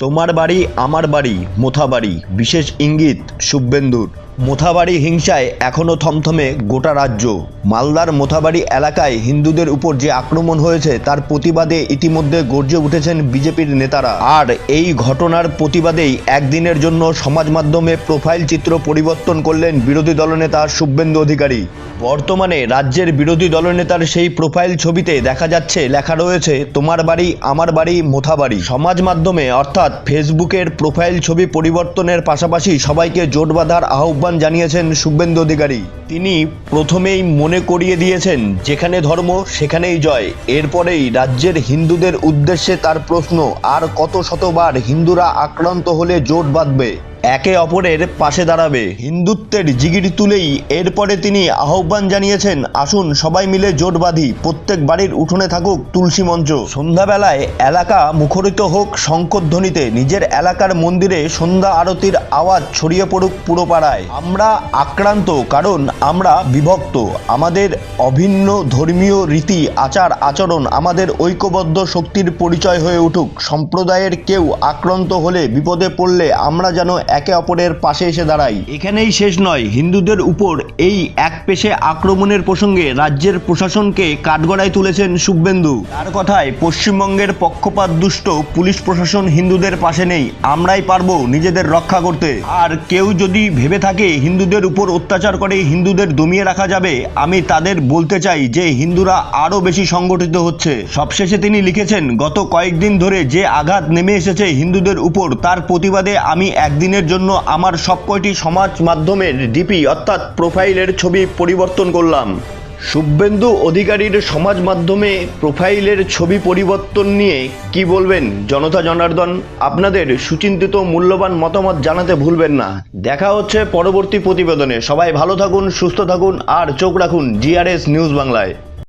তোমার বাড়ি আমার বাড়ি মোথাবাড়ি বিশেষ ইঙ্গিত শুভেন্দুর মোথাবাড়ি হিংসায় এখনও থমথমে গোটা রাজ্য। মালদার মোথাবাড়ি এলাকায় হিন্দুদের উপর যে আক্রমণ হয়েছে, তার প্রতিবাদে ইতিমধ্যে গর্জে উঠেছেন বিজেপির নেতারা। আর এই ঘটনার প্রতিবাদেই একদিনের জন্য সমাজ মাধ্যমে প্রোফাইল চিত্র পরিবর্তন করলেন বিরোধী দলনেতা শুভেন্দু অধিকারী। বর্তমানে রাজ্যের বিরোধী দলনেতার সেই প্রোফাইল ছবিতে দেখা যাচ্ছে, লেখা রয়েছে, তোমার বাড়ি, আমার বাড়ি, মোথাবাড়ি। সমাজ মাধ্যমে, অর্থাৎ ফেসবুকের প্রোফাইল ছবি পরিবর্তনের পাশাপাশি সবাইকে জোট বাঁধার আহ্বান জানিয়েছেন শুভেন্দু অধিকারী। তিনি প্রথমেই মনে করিয়ে দিয়েছেন, যেখানে ধর্ম, সেখানেই জয়। এরপরেই রাজ্যের হিন্দুদের উদ্দেশ্যে তার প্রশ্ন, আর কত শতবার হিন্দুরা আক্রান্ত হলে জোট বাঁধবে? একে অপরের পাশে দাঁড়াবে। হিন্দুত্বের জিগির তুলেই এরপরে তিনি আহ্বান জানিয়েছেন, আসুন সবাই মিলে জোট বাঁধি, প্রত্যেক বাড়ির উঠোনে থাকুক তুলসী মঞ্চ। সন্ধ্যাবেলায় এলাকা মুখরিত হোক শঙ্করধ্বনিতে নিজের এলাকার মন্দিরে সন্ধ্যা আরতির আওয়াজ ছড়িয়ে পড়ুক পুরো পাড়ায় আমরা আক্রান্ত, কারণ আমরা বিভক্ত। আমাদের অভিন্ন ধর্মীয় রীতি, আচার, আচরণ আমাদের ঐক্যবদ্ধ শক্তির পরিচয় হয়ে উঠুক। সম্প্রদায়ের কেউ আক্রান্ত হলে বিপদে পড়লে আমরা যেন একে অপরের পাশে এসে দাঁড়াই। এখানেই শেষ নয়, হিন্দুদের উপর এই এক পেশে আক্রমণের প্রসঙ্গে রাজ্যের প্রশাসনকে কাঠগড়ায় তুলেছেন শুভেন্দু তার কথায়, পশ্চিমবঙ্গের পক্ষপাত দুষ্ট পুলিশ প্রশাসন হিন্দুদের পাশে নেই, আমরাই পারব নিজেদের রক্ষা করতে। আর কেউ যদি ভেবে থাকে হিন্দুদের উপর অত্যাচার করে হিন্দুদের দমিয়ে রাখা যাবে, আমি তাদের বলতে চাই যে হিন্দুরা আরও বেশি সংগঠিত হচ্ছে। সবশেষে তিনি লিখেছেন, গত কয়েকদিন ধরে যে আঘাত নেমে এসেছে হিন্দুদের উপর, তার প্রতিবাদে আমি একদিনের জন্য আমার সবকয়টি সমাজ মাধ্যমের ডিপি অর্থাৎ প্রোফাইলের ছবি পরিবর্তন করলাম। শুভেন্দু অধিকারীর সমাজ মাধ্যমে প্রোফাইলের ছবি পরিবর্তন নিয়ে কি বলবেন জনতা জনার্দন? আপনাদের সুচিন্তিত মূল্যবান মতামত জানাতে ভুলবেন না। দেখা হচ্ছে পরবর্তী প্রতিবেদনে। সবাই ভালো থাকুন, সুস্থ থাকুন, আর চোখ রাখুন জিআরএস নিউজ বাংলায়।